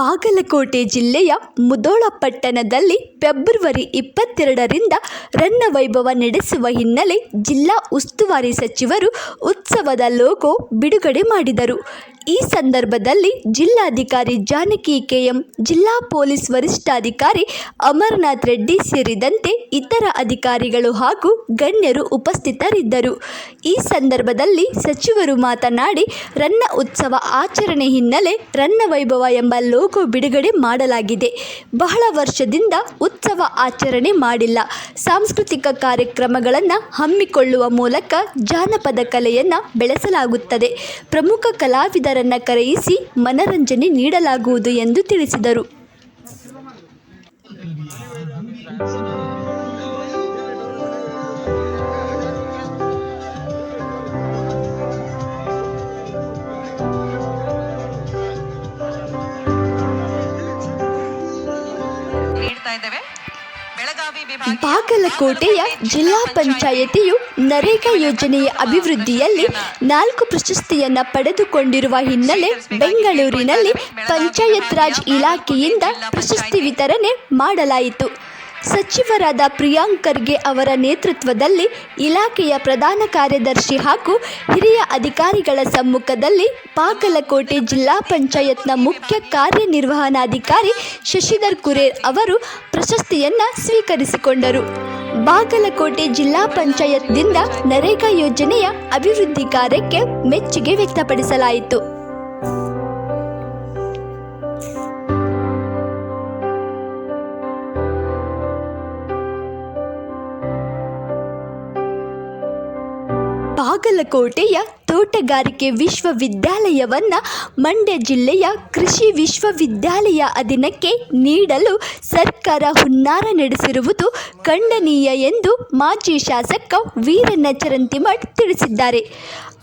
ಬಾಗಲಕೋಟೆ ಜಿಲ್ಲೆಯ ಮುಧೋಳ ಪಟ್ಟಣದಲ್ಲಿ ಫೆಬ್ರವರಿ ಇಪ್ಪತ್ತೆರಡರಿಂದ ರನ್ನ ವೈಭವ ನಡೆಸುವ ಹಿನ್ನೆಲೆ ಜಿಲ್ಲಾ ಉಸ್ತುವಾರಿ ಸಚಿವರು ಉತ್ಸವದ ಲೋಗೋ ಬಿಡುಗಡೆ ಮಾಡಿದರು. ಈ ಸಂದರ್ಭದಲ್ಲಿ ಜಿಲ್ಲಾಧಿಕಾರಿ ಜಾನಕಿ ಕೆಎಂ, ಜಿಲ್ಲಾ ಪೊಲೀಸ್ ವರಿಷ್ಠಾಧಿಕಾರಿ ಅಮರನಾಥ್ ರೆಡ್ಡಿ ಸೇರಿದಂತೆ ಇತರ ಅಧಿಕಾರಿಗಳು ಹಾಗೂ ಗಣ್ಯರು ಉಪಸ್ಥಿತರಿದ್ದರು. ಈ ಸಂದರ್ಭದಲ್ಲಿ ಸಚಿವರು ಮಾತನಾಡಿ, ರನ್ನ ಉತ್ಸವ ಆಚರಣೆ ಹಿನ್ನೆಲೆ ರನ್ನ ವೈಭವ ಎಂಬ ಲೋಗೋ ಬಿಡುಗಡೆ ಮಾಡಲಾಗಿದೆ. ಬಹಳ ವರ್ಷದಿಂದ ಉತ್ಸವ ಆಚರಣೆ ಮಾಡಿಲ್ಲ. ಸಾಂಸ್ಕೃತಿಕ ಕಾರ್ಯಕ್ರಮಗಳನ್ನು ಹಮ್ಮಿಕೊಳ್ಳುವ ಮೂಲಕ ಜಾನಪದ ಕಲೆಯನ್ನು ಬೆಳೆಸಲಾಗುತ್ತದೆ. ಪ್ರಮುಖ ಕಲಾವಿದರನ್ನು ಕರೆಯಿಸಿ ಮನರಂಜನೆ ನೀಡಲಾಗುವುದು ಎಂದು ತಿಳಿಸಿದರು. ಬಾಗಲಕೋಟೆಯ ಜಿಲ್ಲಾ ಪಂಚಾಯತಿಯು ನರೇಗಾ ಯೋಜನೆಯ ಅಭಿವೃದ್ಧಿಯಲ್ಲಿ ನಾಲ್ಕು ಪ್ರಶಸ್ತಿಯನ್ನು ಪಡೆದುಕೊಂಡಿರುವ ಹಿನ್ನೆಲೆ ಬೆಂಗಳೂರಿನಲ್ಲಿ ಪಂಚಾಯತ್ ರಾಜ್ ಇಲಾಖೆಯಿಂದ ಪ್ರಶಸ್ತಿ ವಿತರಣೆ ಮಾಡಲಾಯಿತು. ಸಚಿವರಾದ ಪ್ರಿಯಾಂಕ್ ಖರ್ಗೆ ಅವರ ನೇತೃತ್ವದಲ್ಲಿ ಇಲಾಖೆಯ ಪ್ರಧಾನ ಕಾರ್ಯದರ್ಶಿ ಹಾಗೂ ಹಿರಿಯ ಅಧಿಕಾರಿಗಳ ಸಮ್ಮುಖದಲ್ಲಿ ಬಾಗಲಕೋಟೆ ಜಿಲ್ಲಾ ಪಂಚಾಯತ್ನ ಮುಖ್ಯ ಕಾರ್ಯನಿರ್ವಹಣಾಧಿಕಾರಿ ಶಶಿಧರ್ ಕುರೇರ್ ಅವರು ಪ್ರಶಸ್ತಿಯನ್ನು ಸ್ವೀಕರಿಸಿಕೊಂಡರು. ಬಾಗಲಕೋಟೆ ಜಿಲ್ಲಾ ಪಂಚಾಯತ್ದಿಂದ ನರೇಗಾ ಯೋಜನೆಯ ಅಭಿವೃದ್ಧಿ ಕಾರ್ಯಕ್ಕೆ ಮೆಚ್ಚುಗೆ ವ್ಯಕ್ತಪಡಿಸಲಾಯಿತು. ಬಾಗಲಕೋಟೆಯ ತೋಟಗಾರಿಕೆ ವಿಶ್ವವಿದ್ಯಾಲಯವನ್ನು ಮಂಡ್ಯ ಜಿಲ್ಲೆಯ ಕೃಷಿ ವಿಶ್ವವಿದ್ಯಾಲಯ ಅಧೀನಕ್ಕೆ ನೀಡಲು ಸರ್ಕಾರ ಹುನ್ನಾರ ನಡೆಸಿರುವುದು ಖಂಡನೀಯ ಎಂದು ಮಾಜಿ ಶಾಸಕ ವೀರಣ್ಣ ಚರಂತಿಮಠ್ ತಿಳಿಸಿದ್ದಾರೆ.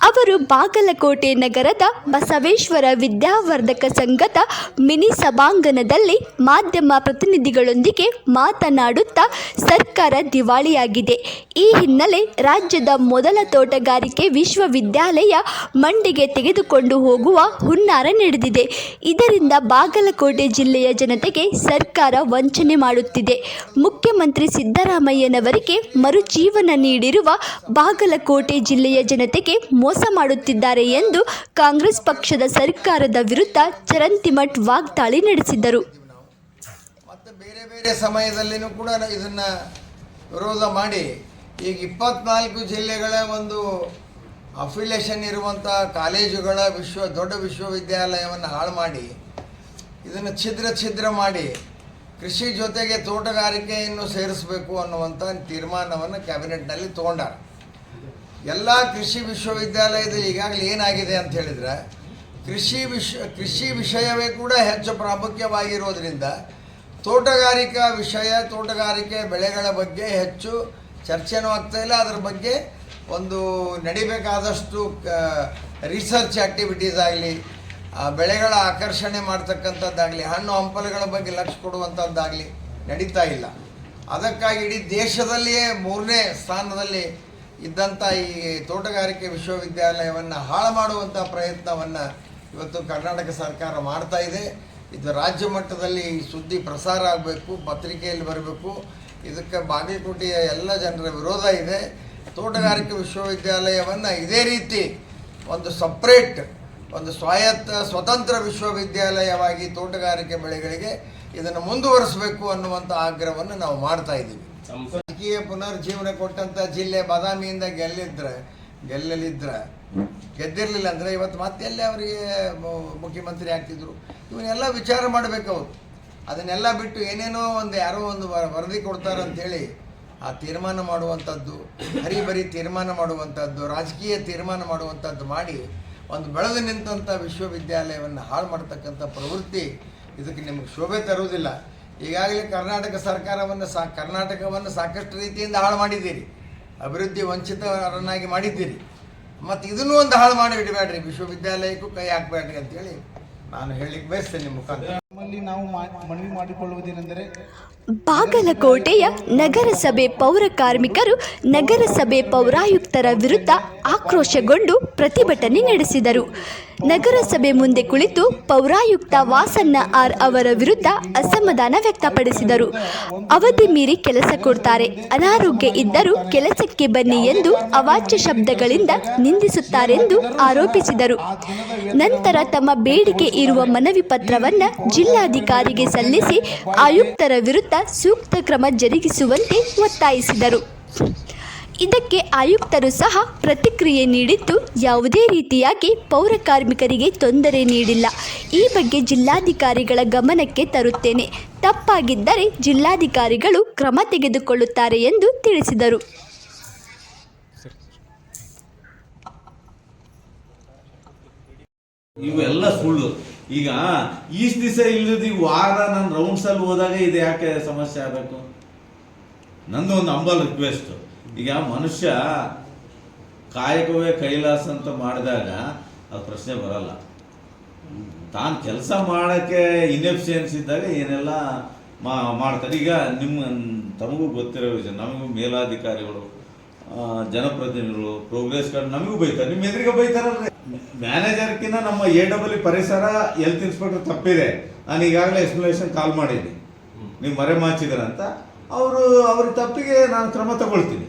ಅವರು ಬಾಗಲಕೋಟೆ ನಗರದ ಬಸವೇಶ್ವರ ವಿದ್ಯಾವರ್ಧಕ ಸಂಘದ ಮಿನಿ ಸಭಾಂಗಣದಲ್ಲಿ ಮಾಧ್ಯಮ ಪ್ರತಿನಿಧಿಗಳೊಂದಿಗೆ ಮಾತನಾಡುತ್ತಾ ಸರ್ಕಾರ ದಿವಾಳಿಯಾಗಿದೆ. ಈ ಹಿನ್ನೆಲೆ ರಾಜ್ಯದ ಮೊದಲ ತೋಟಗಾರಿಕೆ ವಿಶ್ವವಿದ್ಯಾಲಯ ಮಂಡಿಗೆ ತೆಗೆದುಕೊಂಡು ಹೋಗುವ ಹುನ್ನಾರ ನಡೆದಿದೆ. ಇದರಿಂದ ಬಾಗಲಕೋಟೆ ಜಿಲ್ಲೆಯ ಜನತೆಗೆ ಸರ್ಕಾರ ವಂಚನೆ ಮಾಡುತ್ತಿದೆ. ಮುಖ್ಯಮಂತ್ರಿ ಸಿದ್ದರಾಮಯ್ಯನವರಿಗೆ ಮರುಜೀವನ ನೀಡಿರುವ ಬಾಗಲಕೋಟೆ ಜಿಲ್ಲೆಯ ಜನತೆಗೆ ಮೋಸ ಮಾಡುತ್ತಿದ್ದಾರೆ ಎಂದು ಕಾಂಗ್ರೆಸ್ ಪಕ್ಷದ ಸರ್ಕಾರದ ವಿರುದ್ಧ ಚರಂತಿಮಠ್ ವಾಗ್ದಾಳಿ ನಡೆಸಿದರು ಬೇರೆ ಸಮಯದಲ್ಲಿನೂ ಕೂಡ ಇದನ್ನ ವಿರೋಧ ಮಾಡಿ ಈಗ ಇಪ್ಪತ್ನಾಲ್ಕು ಜಿಲ್ಲೆಗಳ ಒಂದು ಅಫಿಲಿಯೇಷನ್ ಇರುವಂಥ ಕಾಲೇಜುಗಳ ವಿಶ್ವ, ದೊಡ್ಡ ವಿಶ್ವವಿದ್ಯಾಲಯವನ್ನು ಹಾಳು ಮಾಡಿ, ಇದನ್ನು ಛಿದ್ರ ಛಿದ್ರ ಮಾಡಿ ಕೃಷಿ ಜೊತೆಗೆ ತೋಟಗಾರಿಕೆಯನ್ನು ಸೇರಿಸಬೇಕು ಅನ್ನುವಂಥ ತೀರ್ಮಾನವನ್ನು ಕ್ಯಾಬಿನೆಟ್ನಲ್ಲಿ ತಗೊಂಡಾರ. ಎಲ್ಲ ಕೃಷಿ ವಿಶ್ವವಿದ್ಯಾಲಯದಲ್ಲಿ ಈಗಾಗಲೇ ಏನಾಗಿದೆ ಅಂತ ಹೇಳಿದರೆ, ಕೃಷಿ ವಿಶ್ವ ಕೃಷಿ ವಿಷಯವೇ ಕೂಡ ಹೆಚ್ಚು ಪ್ರಾಮುಖ್ಯವಾಗಿರೋದ್ರಿಂದ ತೋಟಗಾರಿಕಾ ವಿಷಯ, ತೋಟಗಾರಿಕೆ ಬೆಳೆಗಳ ಬಗ್ಗೆ ಹೆಚ್ಚು ಚರ್ಚೆನೂ ಆಗ್ತಾ ಇಲ್ಲ. ಅದರ ಬಗ್ಗೆ ಒಂದು ನಡಿಬೇಕಾದಷ್ಟು ರಿಸರ್ಚ್ ಆ್ಯಕ್ಟಿವಿಟೀಸ್ ಆಗಲಿ ಬೆಳೆಗಳ ಆಕರ್ಷಣೆ ಮಾಡ್ತಕ್ಕಂಥದ್ದಾಗಲಿ, ಹಣ್ಣು ಹಂಪಲುಗಳ ಬಗ್ಗೆ ಲಕ್ಷ ಕೊಡುವಂಥದ್ದಾಗಲಿ ನಡೀತಾ ಇಲ್ಲ. ಅದಕ್ಕಾಗಿ ಇಡೀ ದೇಶದಲ್ಲಿಯೇ ಮೂರನೇ ಸ್ಥಾನದಲ್ಲಿ ಇದ್ದಂಥ ಈ ತೋಟಗಾರಿಕೆ ವಿಶ್ವವಿದ್ಯಾಲಯವನ್ನು ಹಾಳು ಮಾಡುವಂಥ ಪ್ರಯತ್ನವನ್ನು ಇವತ್ತು ಕರ್ನಾಟಕ ಸರ್ಕಾರ ಮಾಡ್ತಾ ಇದೆ. ಇದು ರಾಜ್ಯ ಮಟ್ಟದಲ್ಲಿ ಸುದ್ದಿ ಪ್ರಸಾರ ಆಗಬೇಕು, ಪತ್ರಿಕೆಯಲ್ಲಿ ಬರಬೇಕು. ಇದಕ್ಕೆ ಬಾಗಲಕೋಟೆಯ ಎಲ್ಲ ಜನರ ವಿರೋಧ ಇದೆ. ತೋಟಗಾರಿಕೆ ವಿಶ್ವವಿದ್ಯಾಲಯವನ್ನು ಇದೇ ರೀತಿ ಒಂದು ಸಪ್ರೇಟ್ ಒಂದು ಸ್ವಾಯತ್ತ, ಸ್ವತಂತ್ರ ವಿಶ್ವವಿದ್ಯಾಲಯವಾಗಿ ತೋಟಗಾರಿಕೆ ಬೆಳೆಗಳಿಗೆ ಇದನ್ನು ಮುಂದುವರಿಸಬೇಕು ಅನ್ನುವಂಥ ಆಗ್ರಹವನ್ನು ನಾವು ಮಾಡ್ತಾ ಇದ್ದೀವಿ. ರಾಜಕೀಯ ಪುನರ್ಜೀವನ ಕೊಟ್ಟಂಥ ಜಿಲ್ಲೆ ಬಾದಾಮಿಯಿಂದ ಗೆಲ್ಲಿದ್ರೆ, ಗೆಲ್ಲಲಿದ್ರೆ, ಗೆದ್ದಿರಲಿಲ್ಲ ಅಂದರೆ ಇವತ್ತು ಮತ್ತೆಲ್ಲೇ ಅವರಿಗೆ ಮು- ಮುಖ್ಯಮಂತ್ರಿ ಆಗ್ತಿದ್ರು? ಇವನ್ನೆಲ್ಲ ವಿಚಾರ ಮಾಡಬೇಕು ಅವರು. ಅದನ್ನೆಲ್ಲ ಬಿಟ್ಟು ಏನೇನೋ ಒಂದು ಯಾರೋ ಒಂದು ವರದಿ ಕೊಡ್ತಾರೆ ಅಂಥೇಳಿ ಆ ತೀರ್ಮಾನ ಮಾಡುವಂಥದ್ದು, ಹರಿಬರಿ ತೀರ್ಮಾನ ಮಾಡುವಂಥದ್ದು, ರಾಜಕೀಯ ತೀರ್ಮಾನ ಮಾಡುವಂಥದ್ದು ಮಾಡಿ ಒಂದು ಬೆಳೆದು ನಿಂತಹ ವಿಶ್ವವಿದ್ಯಾಲಯವನ್ನು ಹಾಳು ಮಾಡ್ತಕ್ಕಂಥ ಪ್ರವೃತ್ತಿ ಇದಕ್ಕೆ ನಿಮಗೆ ಶೋಭೆ ತರುವುದಿಲ್ಲ. ಈಗಾಗಲೇ ಕರ್ನಾಟಕ ಸರ್ಕಾರವನ್ನು ಸಾ, ಕರ್ನಾಟಕವನ್ನು ಸಾಕಷ್ಟು ರೀತಿಯಿಂದ ಹಾಳು ಮಾಡಿದ್ದೀರಿ. ಅಭಿವೃದ್ಧಿ ವಂಚಿತರನ್ನಾಗಿ ಮಾಡಿದ್ದೀರಿ. ಮತ್ತು ಇದನ್ನೂ ಒಂದು ಹಾಳು ಮಾಡಿ ಬಿಡಬೇಡ್ರಿ. ವಿಶ್ವವಿದ್ಯಾಲಯಕ್ಕೂ ಕೈ ಹಾಕಬೇಡ್ರಿ ಅಂತೇಳಿ ನಾನು ಹೇಳಲಿಕ್ಕೆ ಬಯಸ್ತೇನೆ ನಿಮ್ಮ ಮುಖಾಂತರ. ನಮ್ಮಲ್ಲಿ ನಾವು ಮನವಿ ಮಾಡಿಕೊಳ್ಳುವುದೇನೆಂದರೆ ಬಾಗಲಕೋಟೆಯ ನಗರಸಭೆ ಪೌರ ಕಾರ್ಮಿಕರು ನಗರಸಭೆ ಪೌರಾಯುಕ್ತರ ವಿರುದ್ಧ ಆಕ್ರೋಶಗೊಂಡು ಪ್ರತಿಭಟನೆ ನಡೆಸಿದರು. ನಗರಸಭೆ ಮುಂದೆ ಕುಳಿತು ಪೌರಾಯುಕ್ತ ವಾಸನ್ನ ಆರ್ ಅವರ ವಿರುದ್ಧ ಅಸಮಾಧಾನ ವ್ಯಕ್ತಪಡಿಸಿದರು. ಅವಧಿ ಮೀರಿ ಕೆಲಸ ಕೊಡ್ತಾರೆ. ಅನಾರೋಗ್ಯ ಇದ್ದರೂ ಕೆಲಸಕ್ಕೆ ಬನ್ನಿ ಎಂದು ಅವಾಚ್ಯ ಶಬ್ದಗಳಿಂದ ನಿಂದಿಸುತ್ತಾರೆಂದು ಆರೋಪಿಸಿದರು. ನಂತರ ತಮ್ಮ ಬೇಡಿಕೆ ಇರುವ ಮನವಿ ಪತ್ರವನ್ನು ಜಿಲ್ಲಾಧಿಕಾರಿಗೆ ಸಲ್ಲಿಸಿ ಆಯುಕ್ತರ ವಿರುದ್ಧ ಸೂಕ್ತ ಕ್ರಮ ಜರುಗಿಸುವಂತೆ ಒತ್ತಾಯಿಸಿದರು. ಇದಕ್ಕೆ ಆಯುಕ್ತರು ಸಹ ಪ್ರತಿಕ್ರಿಯೆ ನೀಡಿದ್ದು, ಯಾವುದೇ ರೀತಿಯಾಗಿ ಪೌರ ಕಾರ್ಮಿಕರಿಗೆ ತೊಂದರೆ ನೀಡಿಲ್ಲ. ಈ ಬಗ್ಗೆ ಜಿಲ್ಲಾಧಿಕಾರಿಗಳ ಗಮನಕ್ಕೆ ತರುತ್ತೇನೆ. ತಪ್ಪಾಗಿದ್ದರೆ ಜಿಲ್ಲಾಧಿಕಾರಿಗಳು ಕ್ರಮ ತೆಗೆದುಕೊಳ್ಳುತ್ತಾರೆ ಎಂದು ತಿಳಿಸಿದರು. ಇವೆಲ್ಲ ಸುಳ್ಳು. ಈಗ ಈಸ್ಟ್ ದಿವಸ ಇಲ್ಲದ ಈ ವಾರ ನಾನು ರೌಂಡ್ಸ್ ಅಲ್ಲಿ ಹೋದಾಗ ಇದು ಯಾಕೆ ಸಮಸ್ಯೆ ಆಗಬೇಕು? ನಂದು ಒಂದು ಅಂಬಲ್ ರಿಕ್ವೆಸ್ಟ್ ಈಗ ಮನುಷ್ಯ ಕಾಯಕವೇ ಕೈಲಾಸ ಅಂತ ಮಾಡಿದಾಗ ಅದು ಪ್ರಶ್ನೆ ಬರಲ್ಲ. ತಾನು ಕೆಲಸ ಮಾಡೋಕ್ಕೆ ಇನ್ಎಫಿಷಿಯನ್ಸ್ ಇದ್ದಾಗ ಏನೆಲ್ಲ ಮಾ, ಮಾಡ್ತಾರೆ. ಈಗ ನಿಮ್ಮ ತಮಗೂ ಗೊತ್ತಿರೋ ವಿಷಯ, ನಮಗೂ ಮೇಲಾಧಿಕಾರಿಗಳು ಜನಪ್ರತಿನಿಧಿಗಳು ಪ್ರೋಗ್ರೆಸ್ ಕಾರ್ಡ್ ನಮಗೂ ಬೈತಾರೆ. ನಿಮ್ಮ ಎದುರಿಗೆ ಬೈತಾರಲ್ರಿ. ಮ್ಯಾನೇಜರ್ಕಿನ್ನ ನಮ್ಮ ಎ ಡಬ್ಲ್ಯೂ ಪರಿಸರ ಹೆಲ್ತ್ ಇನ್ಸ್ಪೆಕ್ಟರ್ ತಪ್ಪಿದೆ. ನಾನು ಈಗಾಗಲೇ ಎಕ್ಸ್ಪ್ಲನೇಷನ್ ಕಾಲ್ ಮಾಡಿದ್ದೀನಿ. ನೀವು ಮರೆ ಮಾಚಿದ್ರಂತ ಅವರು ಅವ್ರ ತಪ್ಪಿಗೆ ನಾನು ಕ್ರಮ ತಗೊಳ್ತೀನಿ.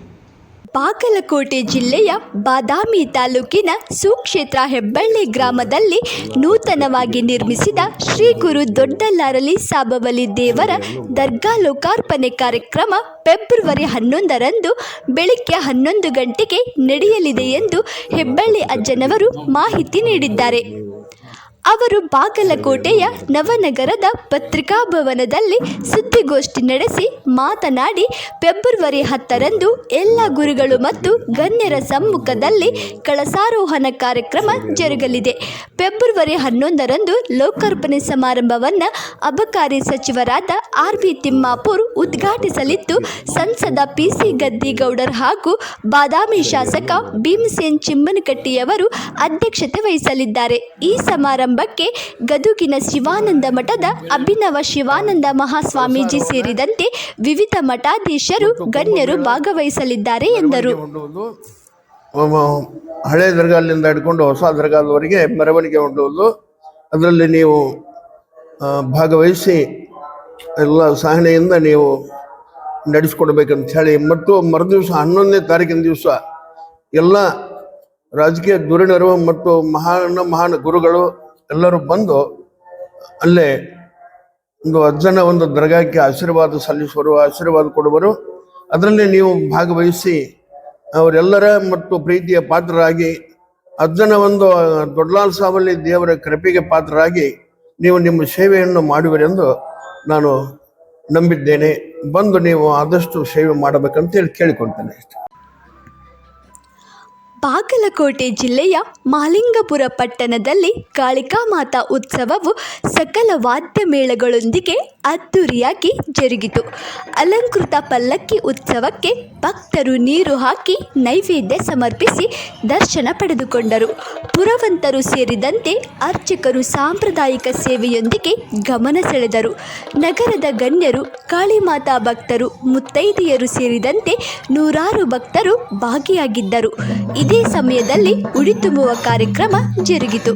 ಬಾಗಲಕೋಟೆ ಜಿಲ್ಲೆಯ ಬಾದಾಮಿ ತಾಲೂಕಿನ ಸುಕ್ಷೇತ್ರ ಹೆಬ್ಬಳ್ಳಿ ಗ್ರಾಮದಲ್ಲಿ ನೂತನವಾಗಿ ನಿರ್ಮಿಸಿದ ಶ್ರೀ ಗುರು ದೊಡ್ಡಲ್ಲಾರಲಿ ಸಾಬವಲಿ ದೇವರ ದರ್ಗಾ ಲೋಕಾರ್ಪಣೆ ಕಾರ್ಯಕ್ರಮ ಫೆಬ್ರವರಿ ಹನ್ನೊಂದರಂದು ಬೆಳಿಗ್ಗೆ ಹನ್ನೊಂದು ಗಂಟೆಗೆ ನಡೆಯಲಿದೆ ಎಂದು ಹೆಬ್ಬಳ್ಳಿ ಅಜ್ಜನವರು ಮಾಹಿತಿ ನೀಡಿದ್ದಾರೆ. ಅವರು ಬಾಗಲಕೋಟೆಯ ನವನಗರದ ಪತ್ರಿಕಾಭವನದಲ್ಲಿ ಸುದ್ದಿಗೋಷ್ಠಿ ನಡೆಸಿ ಮಾತನಾಡಿ, ಫೆಬ್ರವರಿ ಹತ್ತರಂದು ಎಲ್ಲ ಗುರುಗಳು ಮತ್ತು ಗಣ್ಯರ ಸಮ್ಮುಖದಲ್ಲಿ ಕಳಸಾರೋಹಣ ಕಾರ್ಯಕ್ರಮ ಜರುಗಲಿದೆ. ಫೆಬ್ರವರಿ ಹನ್ನೊಂದರಂದು ಲೋಕಾರ್ಪಣೆ ಸಮಾರಂಭವನ್ನು ಅಬಕಾರಿ ಸಚಿವರಾದ ಆರ್ ಬಿ ತಿಮ್ಮಾಪುರ್ ಉದ್ಘಾಟಿಸಲಿದ್ದು, ಸಂಸದ ಪಿ ಸಿ ಗದ್ದಿಗೌಡರ್ ಹಾಗೂ ಬಾದಾಮಿ ಶಾಸಕ ಭೀಮಸೇನ್ ಚಿಮ್ಮನಕಟ್ಟಿಯವರು ಅಧ್ಯಕ್ಷತೆ ವಹಿಸಲಿದ್ದಾರೆ. ಈ ಸಮಾರಂಭಕ್ಕೆ ಗದುಗಿನ ಶಿವಾನಂದ ಮಠದ ಅಭಿನವ ಶಿವಾನಂದ ಮಹಾಸ್ವಾಮೀಜಿ ಸೇರಿದಂತೆ ವಿವಿಧ ಮಠಾಧೀಶರು, ಗಣ್ಯರು ಭಾಗವಹಿಸಲಿದ್ದಾರೆ ಎಂದರು. ಹಳೆ ದರ್ಗಾಲಿಂದ ಹಿಡ್ಕೊಂಡು ಹೊಸ ದರ್ಗಾದವರೆಗೆ ಮೆರವಣಿಗೆ ಹೊಂಡುವುದು ಅದರಲ್ಲಿ ನೀವು ಭಾಗವಹಿಸಿ ಎಲ್ಲ ಸಹನೆಯಿಂದ ನೀವು ನಡೆಸ್ಕೊಡ್ಬೇಕಂತ ಹೇಳಿ. ಮತ್ತು ಮರುದಿವಸ ಹನ್ನೊಂದನೇ ತಾರೀಕಿನ ದಿವಸ ಎಲ್ಲ ರಾಜಕೀಯ ಧುರೀಣರು ಮತ್ತು ಮಹಾನ್ ಮಹಾನ್ ಗುರುಗಳು ಎಲ್ಲರೂ ಬಂದು ಅಲ್ಲೇ ಒಂದು ಅಜ್ಜನ ಒಂದು ದರ್ಗಾಕ್ಕೆ ಆಶೀರ್ವಾದ ಸಲ್ಲಿಸುವರು, ಆಶೀರ್ವಾದ ಕೊಡುವರು. ಅದರಲ್ಲಿ ನೀವು ಭಾಗವಹಿಸಿ ಅವರೆಲ್ಲರ ಮತ್ತು ಪ್ರೀತಿಯ ಪಾತ್ರರಾಗಿ, ಅಜ್ಜನ ಒಂದು ದೊಡ್ಡಲಾಲ್ ಸಾವಲ್ಲಿ ದೇವರ ಕೃಪೆಗೆ ಪಾತ್ರರಾಗಿ ನೀವು ನಿಮ್ಮ ಸೇವೆಯನ್ನು ಮಾಡುವಿರೆಂದು ನಾನು ನಂಬಿದ್ದೇನೆ. ಬಂದು ನೀವು ಆದಷ್ಟು ಸೇವೆ ಮಾಡಬೇಕಂತೇಳಿ ಕೇಳಿಕೊಳ್ತೇನೆ. ಬಾಗಲಕೋಟೆ ಜಿಲ್ಲೆಯ ಮಾಲಿಂಗಪುರ ಪಟ್ಟಣದಲ್ಲಿ ಕಾಳಿಕಾ ಮಾತಾ ಉತ್ಸವವು ಸಕಲ ವಾದ್ಯ ಮೇಳಗಳೊಂದಿಗೆ ಅದ್ದೂರಿಯಾಗಿ ಜರುಗಿತು. ಅಲಂಕೃತ ಪಲ್ಲಕ್ಕಿ ಉತ್ಸವಕ್ಕೆ ಭಕ್ತರು ನೀರು ಹಾಕಿ ನೈವೇದ್ಯ ಸಮರ್ಪಿಸಿ ದರ್ಶನ ಪಡೆದುಕೊಂಡರು. ಪುರವಂತರು ಸೇರಿದಂತೆ ಅರ್ಚಕರು ಸಾಂಪ್ರದಾಯಿಕ ಸೇವೆಯೊಂದಿಗೆ ಗಮನ ಸೆಳೆದರು. ನಗರದ ಗಣ್ಯರು, ಕಾಳಿಮಾತಾ ಭಕ್ತರು, ಮುತ್ತೈದೆಯರು ಸೇರಿದಂತೆ ನೂರಾರು ಭಕ್ತರು ಭಾಗಿಯಾಗಿದ್ದರು. ಇದೇ ಸಮಯದಲ್ಲಿ ಉಡಿ ತುಂಬುವ ಕಾರ್ಯಕ್ರಮ ಜರುಗಿತು.